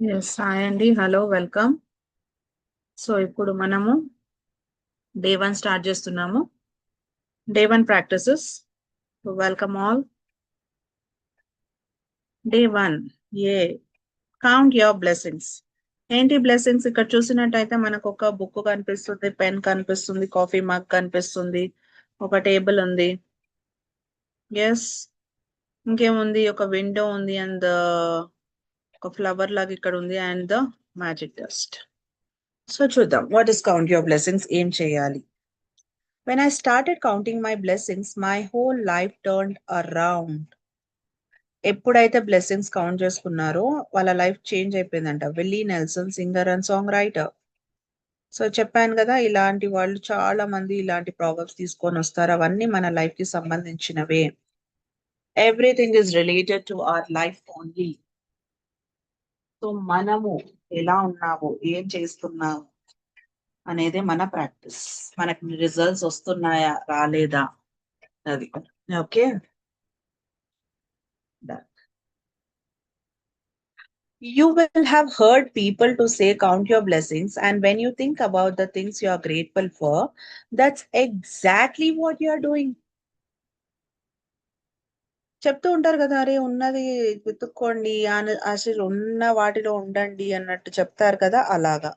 Yes hi అండి. Hello welcome so ఇప్పుడు మనము డే వన్ స్టార్ట్ చేస్తున్నాము. Day one practices welcome all day one a count your blessings ఏంటి blessings ఇక్కడ చూసినట్టయితే మనకు ఒక బుక్ కనిపిస్తుంది పెన్ కనిపిస్తుంది కాఫీ మగ్ కనిపిస్తుంది ఒక టేబుల్ ఉంది. ఎస్ ఇంకేముంది? ఒక విండో ఉంది అండ్ ఒక ఫ్లవర్ లాగా ఇక్కడ ఉంది and the magic dust so చూద్దాం. What is count your blessings ఏం చేయాలి? When I started counting my blessings my whole life turn around ఎప్పుడైతే బ్లెస్సింగ్స్ కౌంట్ చేసుకున్నారో వాళ్ళ లైఫ్ చేంజ్ అయిపోయిందంట. Willie Nelson singer and songwriter so చెప్పాను కదా ఇలాంటి వాళ్ళు చాలా మంది ఇలాంటి ప్రాబ్లమ్స్ తీసుకొని వస్తారు. అవన్నీ మన లైఫ్కి సంబంధించినవే. Everything is related to our life only so మనము ఎలా ఉన్నాము ఏం చేస్తున్నాము అనేది మన ప్రాక్టీస్ మనకి రిజల్ట్స్ వస్తున్నాయా రాలేదా అది okay You will have heard people to say count your blessings and when you think about the things you are grateful for, that's exactly what you are doing. చెప్తూ ఉంటారు కదా అరే ఉన్నది వెతుక్కోండి అసలు ఉన్న వాటిలో ఉండండి అన్నట్టు చెప్తారు కదా అలాగా.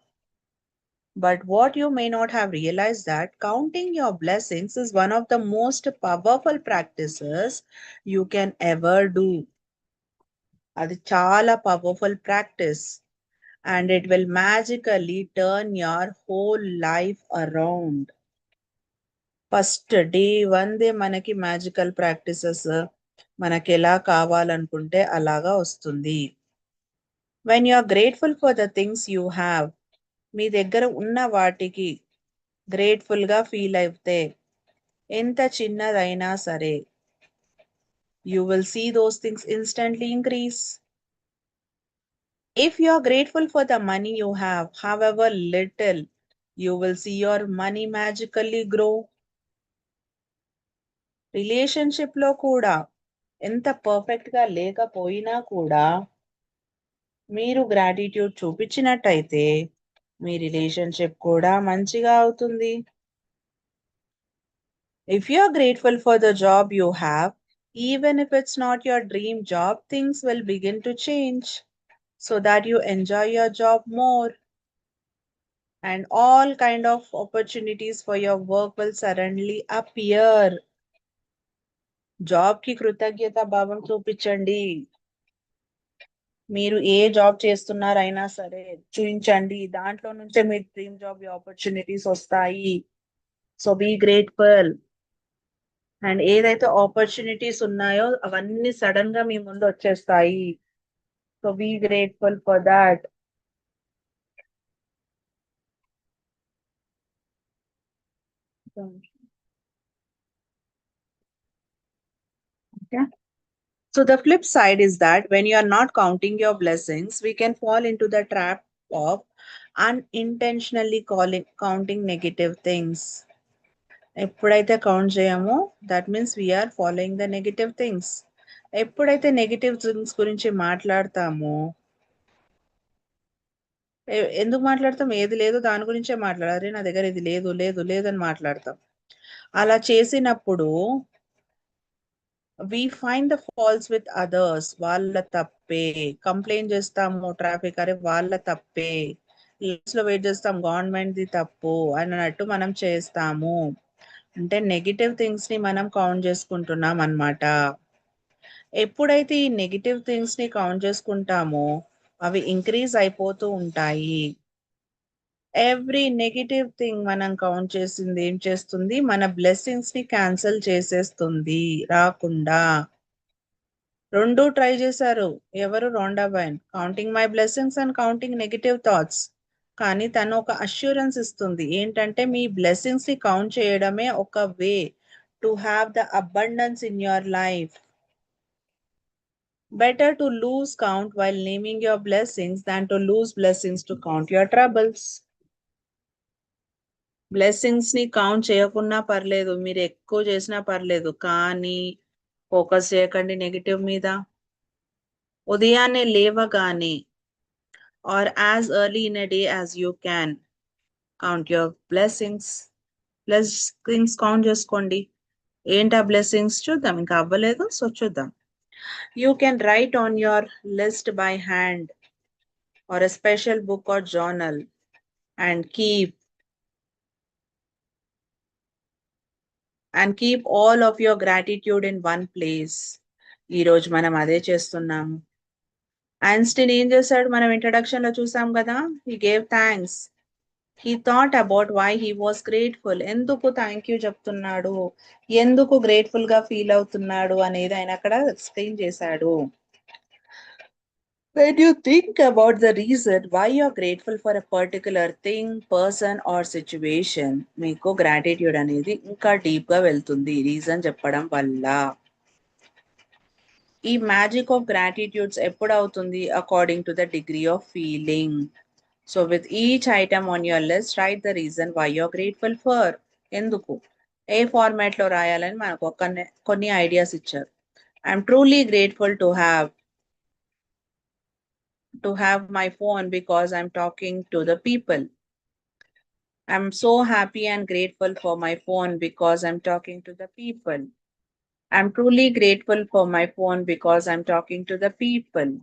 But what you may not have realize that counting your blessings is one of the most powerful practices you can ever do అది చాలా powerful practice and it will magically turn your whole life around first day one they మనకి magical practices మనకి ఎలా కావాలనుకుంటే అలాగా వస్తుంది. When you are grateful for the things you have మీ దగ్గర ఉన్న వాటికి గ్రేట్ఫుల్గా ఫీల్ అయితే ఎంత చిన్నదైనా సరే you will see those things instantly increase if you are grateful for the money you have however little you will see your money magically grow రిలేషన్షిప్లో కూడా ఎంత పర్ఫెక్ట్గా లేకపోయినా కూడా మీరు గ్రాటిట్యూడ్ చూపించినట్టయితే మీ రిలేషన్షిప్ కూడా మంచిగా అవుతుంది. If you are grateful for the job you have even if it's not your dream job things will begin to change so that you enjoy your job more and all kind of opportunities for your work will suddenly appear జాబ్కి కృతజ్ఞత భావం చూపించండి. మీరు ఏ job చేస్తున్నారైనా సరే చూపించండి దాంట్లో నుంచే మీ డ్రీమ్ జాబ్ ఆపర్చునిటీస్ వస్తాయి. So be grateful. అండ్ ఏదైతే ఆపర్చునిటీస్ ఉన్నాయో అవన్నీ సడన్గా మీ ముందు వచ్చేస్తాయి. So be grateful for that. Okay. So the flip side is that when you are not counting your blessings, we can fall into the trap of unintentionally calling counting negative things. ఎప్పుడైతే count చేయమో that means we are following the negative things ఎప్పుడైతే negative things గురించి మాట్లాడతామో ఎందుకు మాట్లాడతాం ఏది లేదు దాని గురించే మాట్లాడాలి నా దగ్గర ఇది లేదు లేదు లేదని మాట్లాడతాం అలా చేసినప్పుడు we find the faults with others వాళ్ళ తప్పే. కంప్లైంట్ చేస్తాము ట్రాఫిక్ అరే వాళ్ళ తప్పే. లైన్స్లో వెయిట్ చేస్తాం గవర్నమెంట్ ది తప్పు అన్నట్టు మనం చేస్తాము. అంటే నెగిటివ్ థింగ్స్ని మనం కౌంట్ చేసుకుంటున్నాం అన్నమాట. ఎప్పుడైతే ఈ నెగిటివ్ థింగ్స్ని కౌంట్ చేసుకుంటామో అవి ఇంక్రీజ్ అయిపోతూ ఉంటాయి. ఎవ్రీ నెగిటివ్ థింగ్ మనం కౌంట్ చేసింది ఏం చేస్తుంది? మన బ్లెస్సింగ్స్ని క్యాన్సిల్ చేసేస్తుంది. రాకుండా. రెండు ట్రై చేశారు. ఎవరు? Rhonda Byrne counting my blessings and counting negative thoughts కానీ తను ఒక అష్యూరెన్స్ ఇస్తుంది. ఏంటంటే మీ బ్లెస్సింగ్స్ని కౌంట్ చేయడమే ఒక way to have the abundance in your life better to lose count while naming your blessings than to lose blessings to count your troubles బ్లెస్సింగ్స్ని count చేయకున్నా పర్లేదు మీరు ఎక్కువ చేసినా పర్లేదు కానీ ఫోకస్ చేయకండి నెగిటివ్ మీద. ఉదయాన్నే లేవగానే or as early in a day as you can count your blessings blessings count చేసుకోండి. ఏంటి ఆ బ్లెస్సింగ్స్ చూద్దాం ఇంకా అవ్వలేదు సో చూద్దాం. You can write on your list by hand or a special book or journal and keep and keep all of your gratitude in one place ఈ రోజు మనం అదే చేస్తున్నాము ఐన్స్టీన్ ఏం చేశాడు? మనం ఇంట్రడక్షన్లో చూసాం కదా? He gave thanks he thought about why he was grateful ఎందుకు థ్యాంక్ యూ చెప్తున్నాడు? ఎందుకు గ్రేట్ఫుల్గా ఫీల్ అవుతున్నాడు అనేది ఆయన అక్కడ ఎక్స్ప్లెయిన్ చేశాడు. When you think about the reason why you're grateful for a particular thing, person or situation, మీకు గ్రాటిట్యూడ్ అనేది ఇంకా డీప్గా వెళ్తుంది రీజన్ చెప్పడం వల్ల. ఈ మ్యాజిక్ ఆఫ్ గ్రాటిట్యూడ్స్ ఎప్పుడు అవుతుంది according to the degree of feeling so with each item on your list write the reason why you're grateful for ఎందుకు? ఏ ఫార్మాట్లో రాయాలని మనకు కొన్ని ఐడియాస్ ఇచ్చారు. I'm truly grateful to have to have my phone because I'm talking to the people. I'm so happy and grateful for my phone because I'm talking to the people. I'm truly grateful for my phone because I'm talking to the people.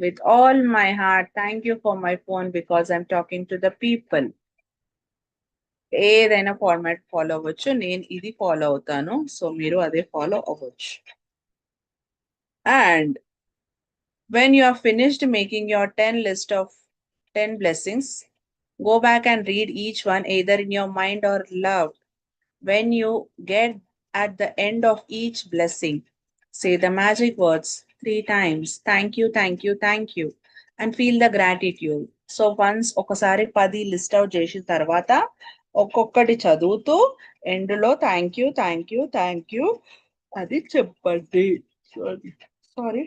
With all my heart, thank you for my phone because I'm talking to the people. ఏదైనా format follow అవ్వచ్చు నేను ఇది follow అవుతాను so మీరు అదే follow అవ్వచ్చు and when you are finished making your 10 list of 10 blessings go back and read each one either in your mind or loud when you get at the end of each blessing say the magic words three times thank you thank you thank you and feel the gratitude so once ఒకసారి పది list out చేసిన తర్వాత ఒక్కొక్కటి చదువుతూ ఎండ్లో thank you thank you thank you అది చెప్పండి sorry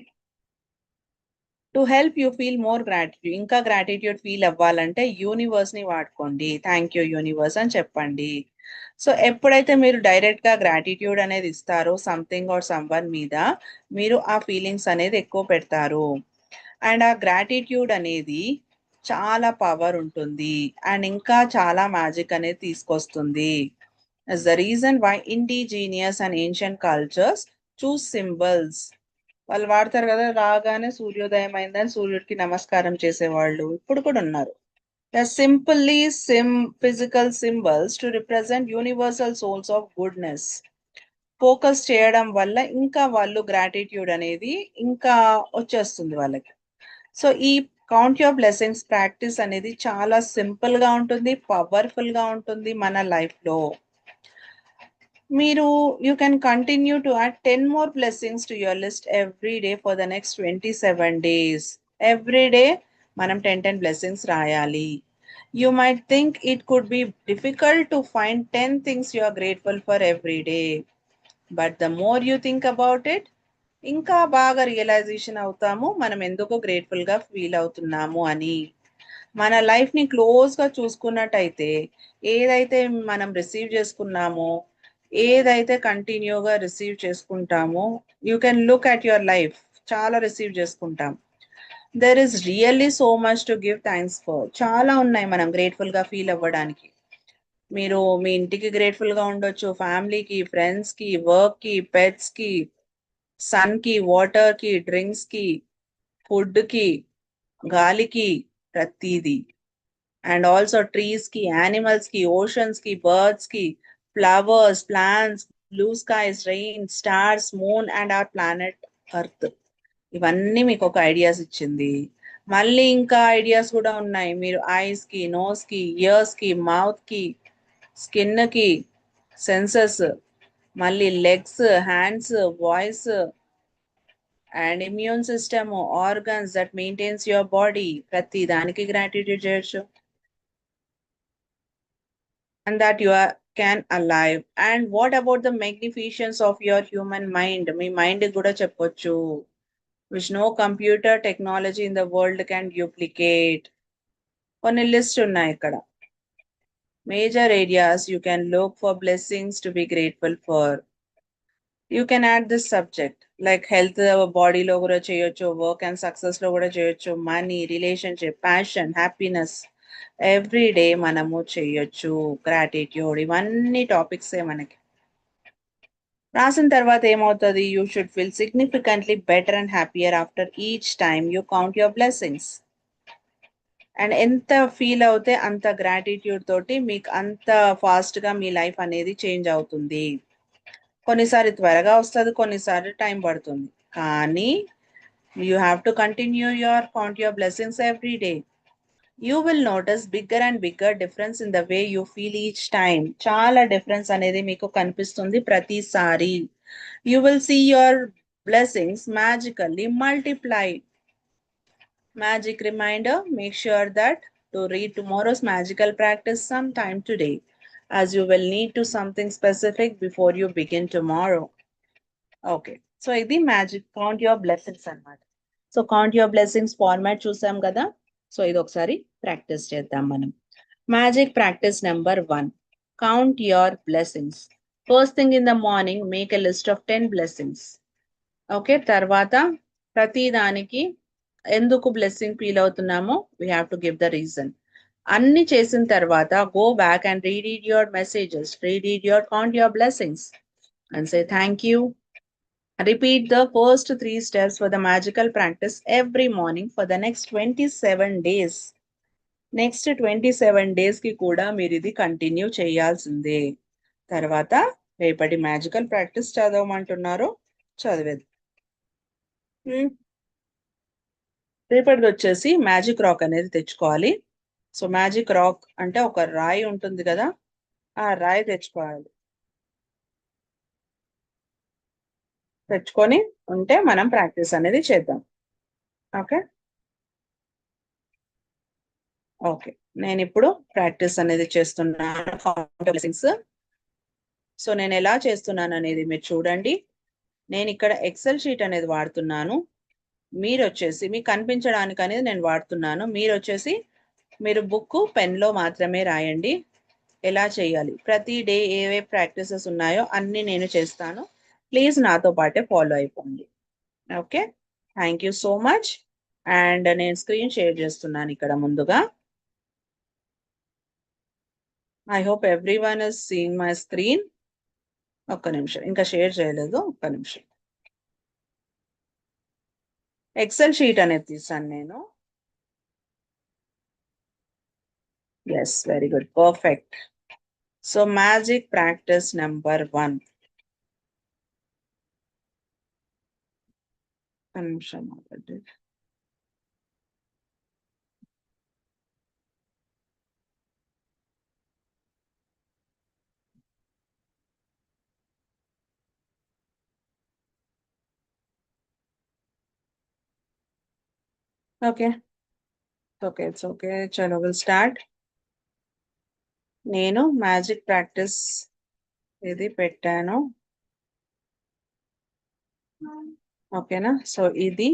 to help you feel more gratitude ఇంకా గ్రాటిట్యూడ్ ఫీల్ అవ్వాలంటే యూనివర్స్ని వాడుకోండి. థ్యాంక్ యూ యూనివర్స్ అని చెప్పండి. సో ఎప్పుడైతే మీరు డైరెక్ట్గా గ్రాటిట్యూడ్ అనేది ఇస్తారో సంథింగ్ ఆర్ సంవన్ మీద మీరు ఆ ఫీలింగ్స్ అనేది ఎక్కువ పెడతారు. అండ్ ఆ గ్రాటిట్యూడ్ అనేది చాలా పవర్ ఉంటుంది. అండ్ ఇంకా చాలా మ్యాజిక్ అనేది తీసుకొస్తుంది. The reason why indigenous and ancient cultures choose symbols వాళ్ళు వాడతారు కదా రాగానే సూర్యోదయం అయిందని సూర్యుడికి నమస్కారం చేసేవాళ్ళు. ఇప్పుడు కూడా ఉన్నారు. Simply SIM physical symbols to represent universal souls of goodness focus చేయడం వల్ల ఇంకా వాళ్ళు గ్రాటిట్యూడ్ అనేది ఇంకా వచ్చేస్తుంది వాళ్ళకి. సో ఈ కౌంట్ యువర్ బ్లెస్సింగ్స్ ప్రాక్టీస్ అనేది చాలా సింపుల్గా ఉంటుంది పవర్ఫుల్గా ఉంటుంది మన లైఫ్లో. మీరు you can continue to add ten more blessings to your list every day for the next twenty seven days every day మనం టెన్ టెన్ బ్లెస్సింగ్స్ రాయాలి. You might think it could be difficult to find ten things you are grateful for every day but the more you think about it ఇంకా బాగా realisation అవుతాము. మనం ఎందుకు గ్రేట్ఫుల్గా feel అవుతున్నాము అని. మన లైఫ్ని క్లోజ్గా క్లోజ్గా చూసుకున్నట్టయితే ఏదైతే మనం రిసీవ్ చేసుకున్నామో ఏదైతే కంటిన్యూగా రిసీవ్ చేసుకుంటామో you can look at your life చాలా రిసీవ్ చేసుకుంటాం. There is really so much to give thanks for చాలా ఉన్నాయి మనం గ్రేట్ఫుల్గా ఫీల్ అవ్వడానికి. మీరు మీ ఇంటికి గ్రేట్ఫుల్గా ఉండొచ్చు ఫ్యామిలీకి ఫ్రెండ్స్కి వర్క్కి పెట్స్కి సన్కి వాటర్కి డ్రింక్స్కి ఫుడ్కి గాలికి ప్రతిదీ. అండ్ ఆల్సో ట్రీస్కి ఓషన్స్కి కి flowers plants blue skies rain stars moon and our planet earth ఇవన్నీ మీకు ఒక ఐడియాస్ ఇచ్చింది. మళ్ళీ ఇంకా ఐడియాస్ కూడా ఉన్నాయి. మీరు ఐస్కి నోస్కి ఇయర్స్కి మౌత్కి స్కిన్కి సెన్సెస్ మళ్ళీ legs hands voice and immune system organs that maintains your body ప్రతి దానికి గ్రాటిట్యూడ్ చేయొచ్చు. And that you are can alive and what about the magnificence of your human mind me mind కూడా చెప్పొచ్చు which no computer technology in the world can duplicate కొన్ని list ఉన్నాయి ఇక్కడ major areas you can look for blessings to be grateful for you can add this subject like health బాడీలో కూడా చేయొచ్చు work and success లో కూడా చేయొచ్చు money Every day మనము చేయొచ్చు గ్రాటిట్యూడ్ ఇవన్నీ టాపిక్సే మనకి. రాసిన తర్వాత ఏమవుతుంది? You should feel significantly better and happier after each time you count your blessings and ఎంత ఫీల్ అవుతే అంత గ్రాటిట్యూడ్ తోటి మీకు అంత ఫాస్ట్గా మీ లైఫ్ అనేది చేంజ్ అవుతుంది. కొన్నిసారి త్వరగా వస్తుంది కొన్నిసారి టైం పడుతుంది. కానీ you have to continue your count your blessings every day you will notice bigger and bigger difference in the way you feel each time చాలా డిఫరెన్స్ అనేది మీకు కనిపిస్తుంది ప్రతిసారి you will see your blessings magically multiply magic reminder make sure that to read tomorrow's magical practice sometime today as you will need to something specific before you begin tomorrow okay so ఇది magic count your blessings అన్నమాట so count your blessings format చూసాం కదా So ఇది ఒకసారి practice చేద్దాం మనం. Magic practice number one count your blessings first thing in the morning make a list of ten blessings okay తర్వాత ప్రతి దానికి ఎందుకు blessing feel అవుతున్నామో we have to give the reason అన్ని చేసిన తర్వాత go back and read your messages read your count your blessings and say thank you repeat the first three steps for the magical practice every morning for the next twenty seven days next twenty seven డేస్కి కూడా మీరు ఇది continue చేయాల్సిందే. తర్వాత రేపటి magical practice చదవమంటున్నారు చదివేది రేపటిది వచ్చేసి magic rock అనేది తెచ్చుకోవాలి. సో మ్యాజిక్ రాక్ అంటే ఒక రాయి ఉంటుంది కదా ఆ రాయి తెచ్చుకోవాలి. తెచ్చుకొని ఉంటే మనం ప్రాక్టీస్ అనేది చేద్దాం. ఓకే? ఓకే. నేను ఇప్పుడు ప్రాక్టీస్ అనేది చేస్తున్నాను. సో నేను ఎలా చేస్తున్నాను అనేది మీరు చూడండి. నేను ఇక్కడ ఎక్సెల్ షీట్ అనేది వాడుతున్నాను. మీరు వచ్చేసి మీకు కనిపించడానికి అనేది నేను వాడుతున్నాను. మీరు వచ్చేసి మీరు బుక్ పెన్లో మాత్రమే రాయండి. ఎలా చేయాలి? ప్రతి డే ఏవే ప్రాక్టీసెస్ ఉన్నాయో అన్ని నేను చేస్తాను. ప్లీజ్ నాతో పాటే ఫాలో అయిపోండి. Okay thank you so much and నేను స్క్రీన్ షేర్ చేస్తున్నాను ఇక్కడ ముందుగా. I hope everyone is seeing my screen ఒక్క నిమిషం. ఇంకా షేర్ చేయలేదు. ఒక్క నిమిషం. ఎక్సెల్ షీట్ అనేది తీసాను నేను. Yes very good perfect so magic practice number one నిమిషం ఆగండి. ఓకే ఓకే ఇట్స్ ఓకే చలో విల్ స్టార్ట్ నేను మ్యాజిక్ ప్రాక్టీస్ ఇది పెట్టాను ఓకేనా? సో ఇది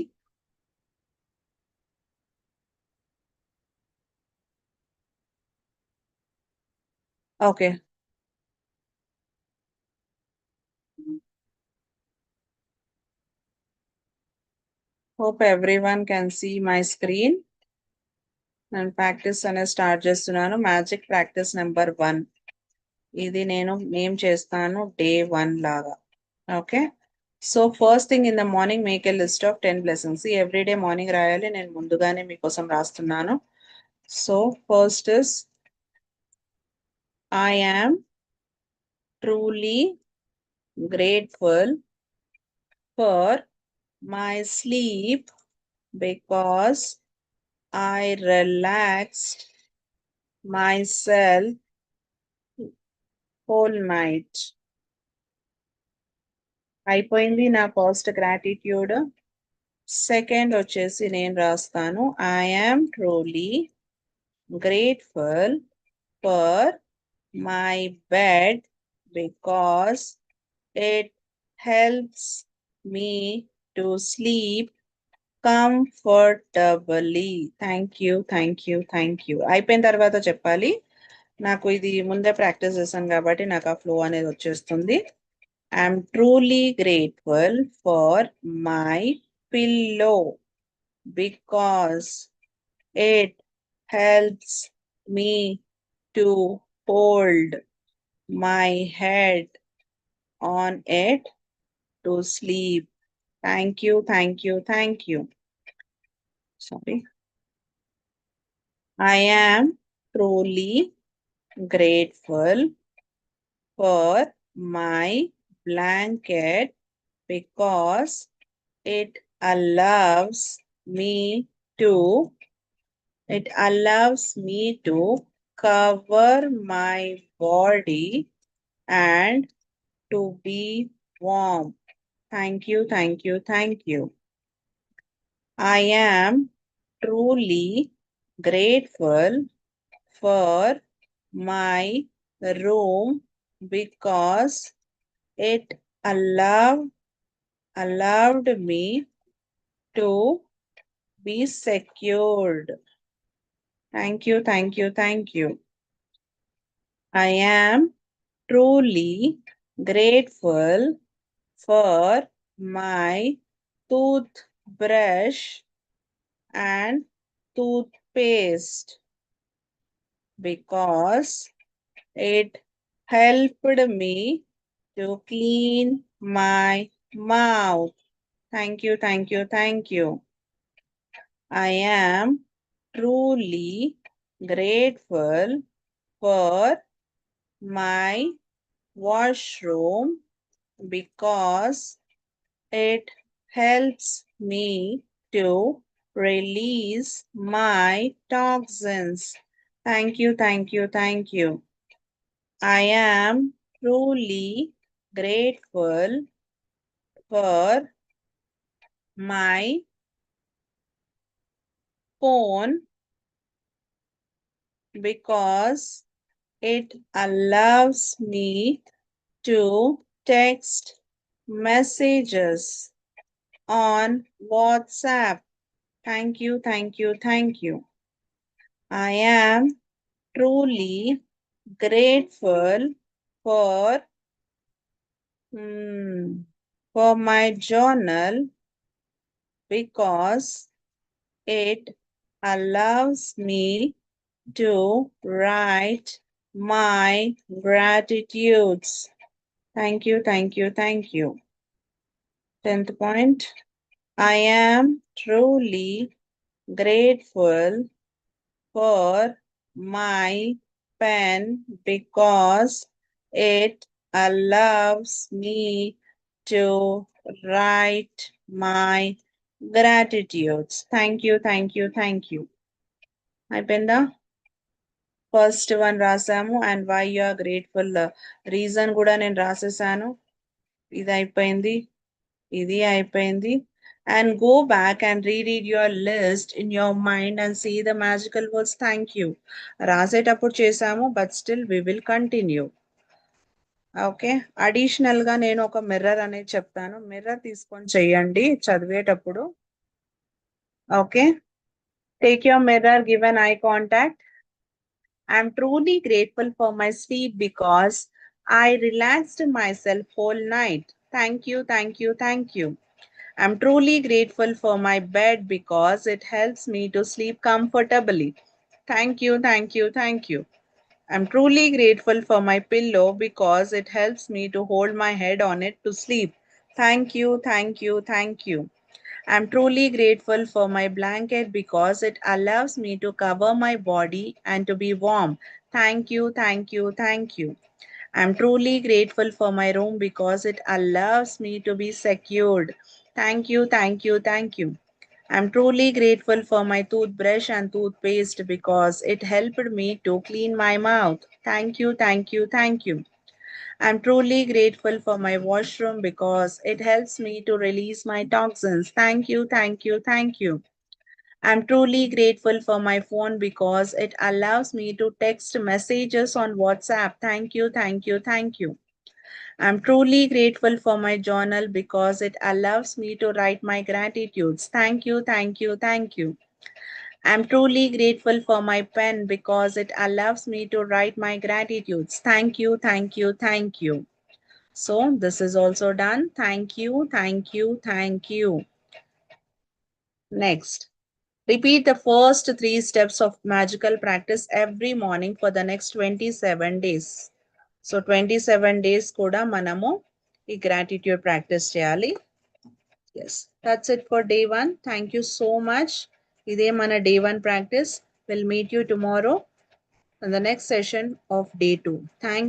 okay. Hope everyone can see my screen నేను ప్రాక్టీస్ అనేది స్టార్ట్ చేస్తున్నాను. మ్యాజిక్ ప్రాక్టీస్ నెంబర్ వన్ ఇది నేను ఏం చేస్తాను డే వన్ లాగా. Okay so first thing in the morning make a list of ten blessings every day morning రాయాలి. నేను ముందుగానే మీకోసం రాస్తున్నాను. So first is I am truly grateful for my sleep because I relaxed myself whole night. అయిపోయింది నా first gratitude second వచ్చేసి నేను రాస్తాను. I am truly grateful for my bed because it helps me to sleep comfortably thank you thank you thank you అయిపోయిన తర్వాత చెప్పాలి. నాకు ఇది ముందే ప్రాక్టీస్ చేశాను కాబట్టి నాకు ఆ ఫ్లో అనేది వచ్చేస్తుంది. I'm truly grateful for my pillow because it helps me to hold my head on it to sleep. Thank you, thank you, thank you. Sorry. I am truly grateful for my blanket because it allows me to it allows me to cover my body and to be warm. Thank you, thank you, thank you. I am truly grateful for my room because it allowed allowed me to be secured. Thank you, thank you, thank you. I am truly grateful for my toothbrush and toothpaste because it helped me to clean my mouth. Thank you, thank you, thank you. I am truly grateful for my washroom because it helps me to release my toxins. Thank you, thank you, thank you. I am truly grateful for my phone because it allows me to text messages on WhatsApp. Thank you, thank you, thank you. I am truly grateful for hmm, for my journal because it allows me to write my gratitudes. Thank you, thank you, thank you. Tenth point. I am truly grateful for my pen because it allows me to write my gratitudes. Thank you, thank you, thank you. అయిపోయిందా? First one రాసాము and why you are grateful reason కూడా నేను రాసేసాను. ఇది అయిపోయింది ఇది అయిపోయింది. And go back and reread your list in your mind and see the magical words thank you రాసేటప్పుడు చేసాము but still we will continue okay. అడిషనల్గా నేను ఒక మిర్రర్ అనేది చెప్తాను. మిర్రర్ తీసుకొని చెయ్యండి చదివేటప్పుడు. Okay. Take your mirror give an eye contact. I'm truly grateful for my sleep because I relaxed myself whole night. Thank you thank you thank you. I'm truly grateful for my bed because it helps me to sleep comfortably thank you thank you thank you. I'm truly grateful for my pillow because it helps me to hold my head on it to sleep. Thank you, thank you, thank you. I'm truly grateful for my blanket because it allows me to cover my body and to be warm. Thank you, thank you, thank you. I'm truly grateful for my room because it allows me to be secured. Thank you, thank you, thank you. I'm truly grateful for my toothbrush and toothpaste because it helped me to clean my mouth. Thank you, thank you, thank you. I'm truly grateful for my washroom because it helps me to release my toxins. Thank you, thank you, thank you. I'm truly grateful for my phone because it allows me to text messages on WhatsApp. Thank you, thank you, thank you. I'm truly grateful for my journal because it allows me to write my gratitudes. Thank you, thank you, thank you. I'm truly grateful for my pen because it allows me to write my gratitudes. Thank you, thank you, thank you. So this is also done. Thank you, thank you, thank you. Next, repeat the first three steps of magical practice every morning for the next 27 days. So twenty seven days కూడా మనము ఈ gratitude practice చేయాలి. Yes that's it for day one thank you so much ఇదే మన day one practice will meet you tomorrow the next session of day two thank